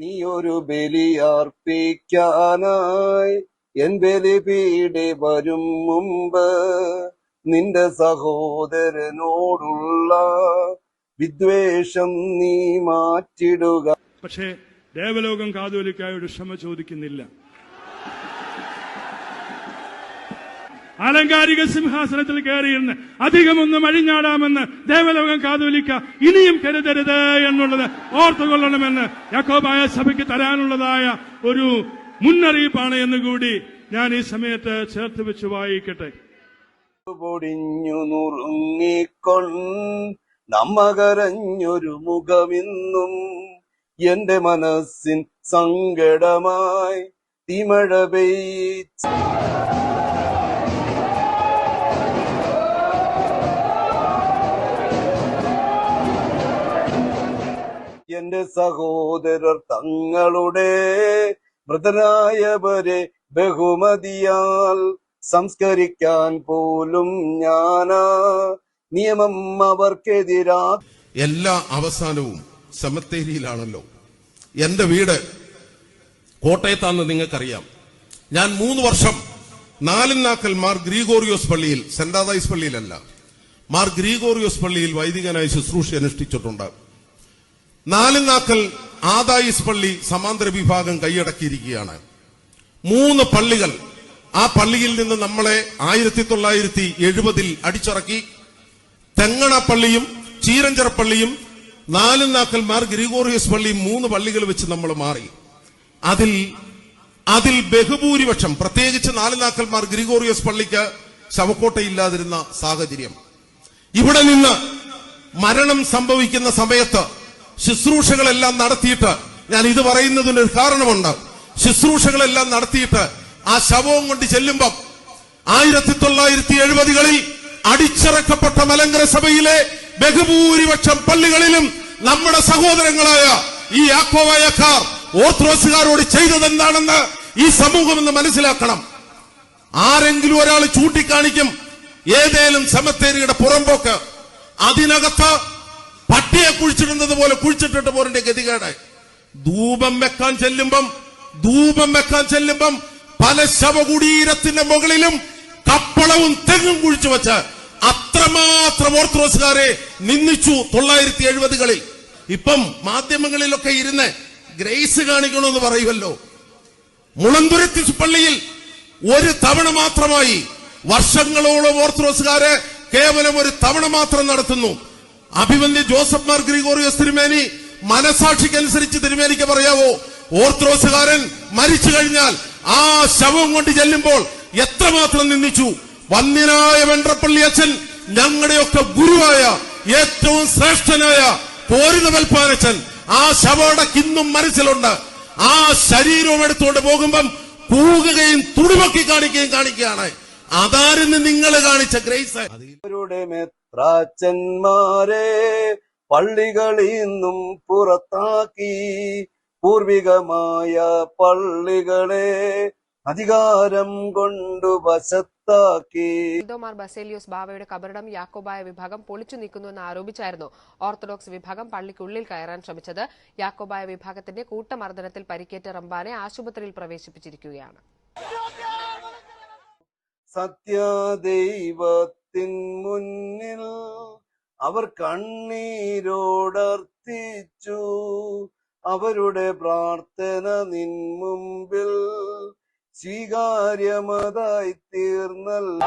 നീ ഒരു ബലിയർപ്പിക്കാനായി എൻ ബലിപീടെ വരും മുമ്പ് നിന്റെ സഹോദരനോടുള്ള വിദ്വേഷം നീ മാറ്റിടുക. പക്ഷേ ദേവലോകം കാതോലിക്കായോട് ക്ഷമ ചോദിക്കുന്നില്ല. ആലങ്കാരിക സിംഹാസനത്തിൽ കയറിയിരുന്ന് അധികമൊന്നും അഴിഞ്ഞാടാമെന്ന് ദേവലോകം കാതോലിക്ക ഇനിയും കരുതരുത് എന്നുള്ളത് ഓർത്തുകൊള്ളണമെന്ന് യാക്കോബായ സഭയ്ക്ക് തരാനുള്ളതായ ഒരു മുന്നറിയിപ്പാണ് എന്നുകൂടി ഞാൻ ഈ സമയത്ത് ചേർത്ത് വെച്ച് വായിക്കട്ടെ. പൊടിഞ്ഞു നുറുങ്ങിക്കൊൺ നമ്മകരഞ്ഞൊരു മുഖമിന്നും എന്റെ മനസ്സിൻ സങ്കടമായി തിമഴ എന്റെ സഹോദരർ തങ്ങളുടെ മൃതനായവരെ ബഹുമതിയാൽ സംസ്കരിക്കാൻ പോലും ഞാനാ നിയമം അവർക്കെതിരാ എല്ലാ അവസാനവും സെമത്തേരിയിലാണല്ലോ. എന്റെ വീട് കോട്ടയത്താന്ന് നിങ്ങൾക്കറിയാം. ഞാൻ മൂന്ന് വർഷം നാലിനാക്കൽ മാർ ഗ്രീഗോറിയോസ് പള്ളിയിൽ സെന്റ് ആദായിസ് പള്ളിയിലല്ല മാർ ഗ്രീഗോറിയോസ് പള്ളിയിൽ വൈദികനായി ശുശ്രൂഷ അനുഷ്ഠിച്ചിട്ടുണ്ട്. നാലിനാക്കൽ ആദായിസ് പള്ളി സമാന്തര വിഭാഗം കൈയടക്കിയിരിക്കുകയാണ്. മൂന്ന് പള്ളികൾ ആ പള്ളിയിൽ നിന്ന് നമ്മളെ ആയിരത്തി തൊള്ളായിരത്തി എഴുപതിൽ അടിച്ചിറക്കി. തെങ്ങണ പള്ളിയും ചീരഞ്ചിറ പള്ളിയും നാലുനാക്കൽ മാർ ഗ്രിഗോറിയസ് പള്ളി മൂന്ന് പള്ളികൾ വെച്ച് നമ്മൾ മാറി. അതിൽ അതിൽ ബഹുഭൂരിപക്ഷം പ്രത്യേകിച്ച് നാലുനാക്കൽ മാർ ഗ്രിഗോറിയസ് പള്ളിക്ക് ശവക്കോട്ടയില്ലാതിരുന്ന സാഹചര്യം. ഇവിടെ നിന്ന് മരണം സംഭവിക്കുന്ന സമയത്ത് ശുശ്രൂഷകളെല്ലാം നടത്തിയിട്ട് ഞാൻ ഇത് പറയുന്നതിന് ഒരു കാരണമുണ്ട്. ശുശ്രൂഷകളെല്ലാം നടത്തിയിട്ട് ആ ശവവും കൊണ്ട് ചെല്ലുമ്പം ആയിരത്തി തൊള്ളായിരത്തി എഴുപതുകളിൽ അടിച്ചിറക്കപ്പെട്ട മലങ്കര സഭയിലെ ബഹുഭൂരിപക്ഷം പള്ളികളിലും നമ്മുടെ സഹോദരങ്ങളായ ഈ ആക്കോവായക്കാർ ഓത്രോസുകാരോട് ചെയ്തത് എന്താണെന്ന് ഈ സമൂഹം എന്ന് മനസ്സിലാക്കണം. ആരെങ്കിലും ഒരാൾ ചൂണ്ടിക്കാണിക്കും ഏതേലും സെമത്തേരിയുടെ പുറമ്പോക്ക് അതിനകത്ത് പട്ടിയെ കുഴിച്ചിടുന്നത് പോലെ കുഴിച്ചിട്ടിട്ട് പോരന്റെ ഗതികേട് ധൂപം വെക്കാൻ ചെല്ലുമ്പം ധൂപം വെക്കാൻ ചെല്ലുമ്പം പല ശവകുടീരത്തിന്റെ മുകളിലും കപ്പളവും തെങ്ങും കുഴിച്ചു വെച്ച് അത്രമാത്രം ഓർത്തഡോക്സുകാരെ നിന്ദിച്ചു തൊള്ളായിരത്തി എഴുപതുകളിൽ. ഇപ്പം മാധ്യമങ്ങളിലൊക്കെ ഇരുന്ന് ഗ്രേസ് കാണിക്കണമെന്ന് പറയുമല്ലോ. മുളന്തുരത്തി പള്ളിയിൽ ഒരു തവണ മാത്രമായി വർഷങ്ങളോളം ഓർത്തഡോക്സുകാരെ കേവലം ഒരു തവണ മാത്രം നടത്തുന്നു. അഭിമന്യ ജോസഫ് മാർ ഗ്രിഗോറിയോസ് തിരുമേനി മനസാക്ഷിക്കനുസരിച്ച് തിരുമേനിക്ക് പറയാവോ? ഓർത്തഡോക്സുകാരൻ മരിച്ചു കഴിഞ്ഞാൽ ആ ശവം കൊണ്ട് ചെല്ലുമ്പോൾ എത്രമാത്രം നിന്ദിച്ചു? വന്യനായ വെണ്ടപ്പള്ളി അച്ഛൻ ഞങ്ങളുടെയൊക്കെ ഗുരുവായ ഏറ്റവും ശ്രേഷ്ഠനായ പോരുന്ന വൽപ്പാനച്ഛൻ ആ ശവടക്ക് ഇന്നും മനസ്സിലുണ്ട്. ആ ശരീരവും എടുത്തുകൊണ്ട് പോകുമ്പം കൂകുകയും തുടിമക്കി കാണിക്കുകയും കാണിക്കുകയാണ്. അതാരെന്ന് നിങ്ങൾ കാണിച്ച ഗ്രേസ്? അവരുടെ മെത്രാച്ചന്മാരെ പള്ളികളിൽ നിന്നും പുറത്താക്കി. പൂർവികമായ പള്ളികളെ അധികാരം കൊണ്ടു വശത്താക്കി. ഇന്തോമാർ ബസേലിയോസ് ബാബയുടെ കബറിടം യാക്കോബായ വിഭാഗം പൊളിച്ചു നീക്കുന്നുവെന്ന് ആരോപിച്ചായിരുന്നു ഓർത്തഡോക്സ് വിഭാഗം പള്ളിക്കുള്ളിൽ കയറാൻ ശ്രമിച്ചത്. യാക്കോബായ വിഭാഗത്തിന്റെ കൂട്ടമർദ്ദനത്തിൽ പരിക്കേറ്റ റംബാനെ ആശുപത്രിയിൽ പ്രവേശിപ്പിച്ചിരിക്കുകയാണ്. സത്യദൈവത്തിൻ മുന്നിൽ അവർ കണ്ണീരോടർത്തിച്ചു. അവരുടെ പ്രാർത്ഥന നിൻ മുമ്പിൽ സ്വീകാര്യമതായി തീർന്നല്ല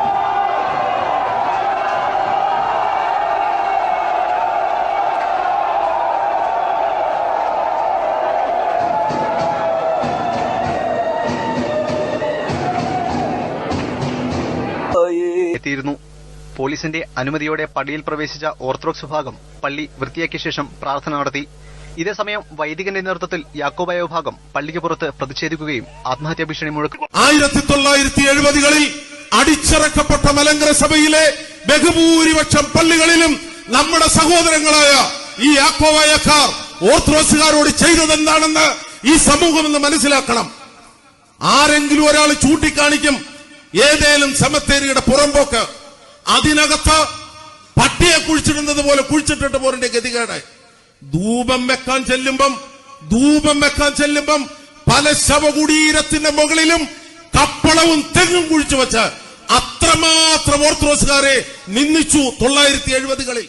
എത്തിയിരുന്നു പോലീസിന്റെ അനുമതിയോടെ പള്ളിയിൽ പ്രവേശിച്ച ഓർത്തഡോക്സ് വിഭാഗം പള്ളി വൃത്തിയാക്കിയ ശേഷം പ്രാർത്ഥന നടത്തി. ഇതേസമയം വൈദികന്റെ നേതൃത്വത്തിൽ യാക്കോബായ വിഭാഗം പള്ളിക്ക് പുറത്ത് പ്രതിഷേധിക്കുകയും ആത്മഹത്യാ ഭീഷണി മുഴക്കി. ആയിരത്തി തൊള്ളായിരത്തി എഴുപതുകളിൽ അടിച്ചിറക്കപ്പെട്ട മലങ്കര സഭയിലെ ബഹുഭൂരിപക്ഷം പള്ളികളിലും നമ്മുടെ സഹോദരങ്ങളായ ഈ യാക്കോവായക്കാർ ഓർത്തഡോക്സുകാരോട് ചെയ്തതെന്താണെന്ന് ഈ സമൂഹം എന്ന് മനസ്സിലാക്കണം. ആരെങ്കിലും ഒരാൾ ചൂണ്ടിക്കാണിക്കും ഏതേലും സമത്തേരിയുടെ പുറമ്പോക്ക് അതിനകത്ത് പട്ടിയെ കുഴിച്ചിടുന്നത് പോലെ കുഴിച്ചിട്ടിട്ട് പോരന്റെ ഗതികേടായി. ധൂപം വെക്കാൻ ചെല്ലുമ്പം ധൂപം വെക്കാൻ ചെല്ലുമ്പം പല ശവകുടീരത്തിന്റെ മുകളിലും കപ്പളവും തെങ്ങും കുഴിച്ചു വെച്ച് അത്രമാത്രം ഓർത്തഡോക്സുകാരെ നിന്ദിച്ചു തൊള്ളായിരത്തി എഴുപതുകളിൽ.